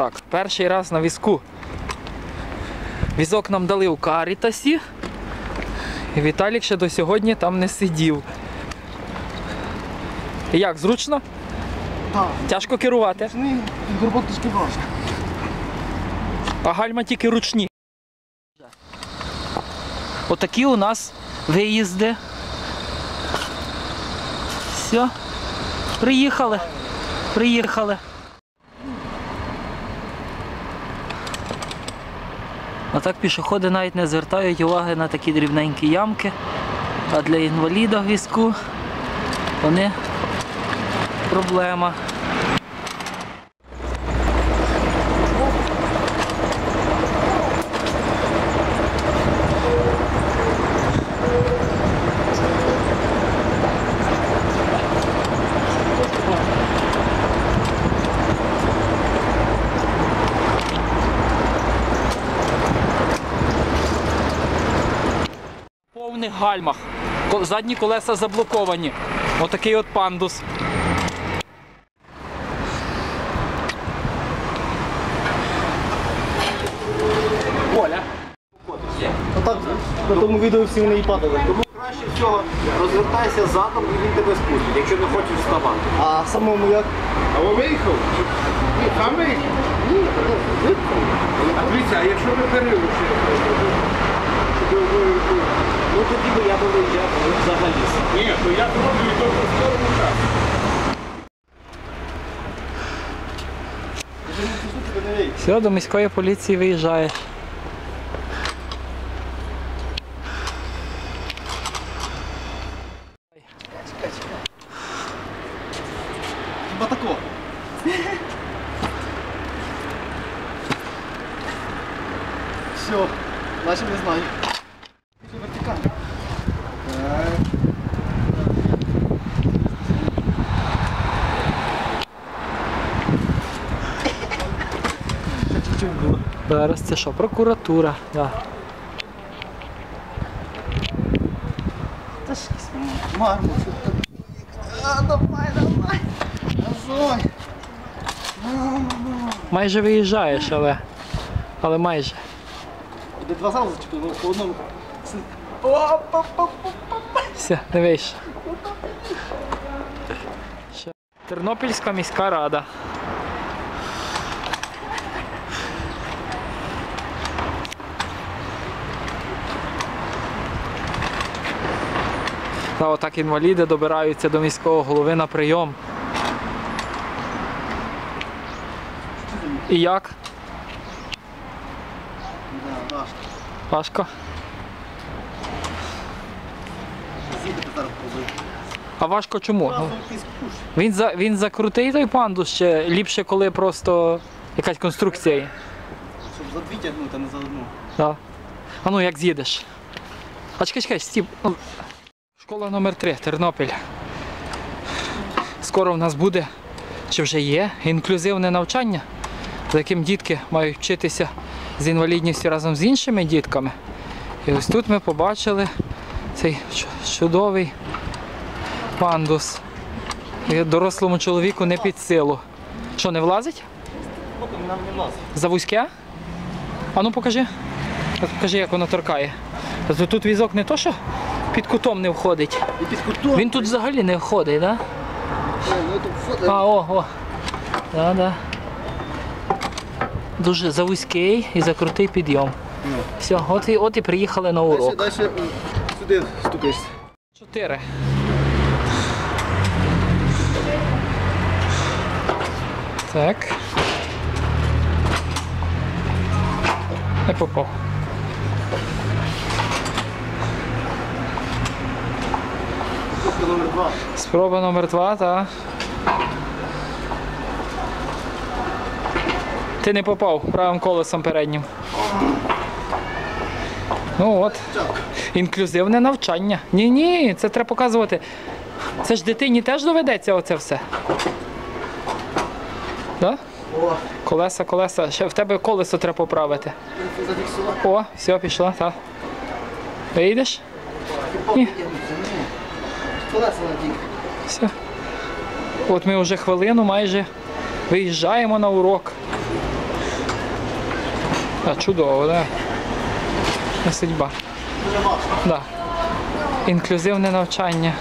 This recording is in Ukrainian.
Так, перший раз на візку. Візок нам дали у Карітасі. І Віталік ще до сьогодні там не сидів. І як, зручно? Так. Тяжко керувати. Ну, роботи важко. А гальма тільки ручні. Отакі у нас виїзди. Все. Приїхали. Приїхали. А так пішоходи навіть не звертають уваги на такі дрібненькі ямки. А для інваліда візку вони проблема. В повних гальмах. Задні колеса заблоковані. Отакий от пандус. Оля. Отак на тому відео всі вони і падали. Тому краще всього розвертайся задом і він тебе спустить, якщо не хочеш вставати. А самому як? А ви виїхав? Ні, там виїхав. Ні, А дивіться, а якщо ви перерушили, Ну тоді би я би виїжджав взагалі. Ні, то я зроблю тільки в сторону часу. Все, до міської поліції виїжджає. Хіба тако? Все, наче не знаю. Все вертикально. Ще чуть-чуть було. Зараз це що? Прокуратура. Да. Там. А, давай, давай. Газуй. Майже виїжджаєш, але. Але майже. Де два зали зачепили, ну, по одному. Все, не вийшло. Тернопільська міська рада. Та отак інваліди добираються до міського голови на прийом. І як? Да, важко. Важко? А важко чому? Ну. Він за він закрутий той пандус ще ліпше, коли просто якась конструкція. є. Щоб за дві тягнути, а не за одну. Да. А ну як з'їдеш? А чекай, чекай, стіп. Школа номер 3 Тернопіль. Скоро в нас буде, чи вже є, інклюзивне навчання, за яким дітки мають вчитися з інвалідністю разом з іншими дітками. І ось тут ми побачили цей чудовий пандус. Дорослому чоловіку не під силу. Що, не влазить? За вузьке? А ну покажи. Покажи, як воно торкає. Тут візок не то, що під кутом не входить. І під кутом. Він тут взагалі не входить, так? Да? Ну. А, о, о. Да, да. Дуже завузький і закрутий підйом. Все, от і, от і приїхали на урок. дальше м, сюди стукаєшся. Чотири. Так. Не попав. Номер два. Спроба номер два, так. Ти не попав правим колесом переднім. Ну от. Інклюзивне навчання. Ні, ні, це треба показувати. Це ж дитині теж доведеться оце все. Да? О, Колеса, колеса. Ще в тебе колесо треба поправити. О, все, пішло, так. Вийдеш? Ні. Все. От ми вже хвилину майже виїжджаємо на урок. А, чудово, так? Да? Судьба. Да. Інклюзивне навчання.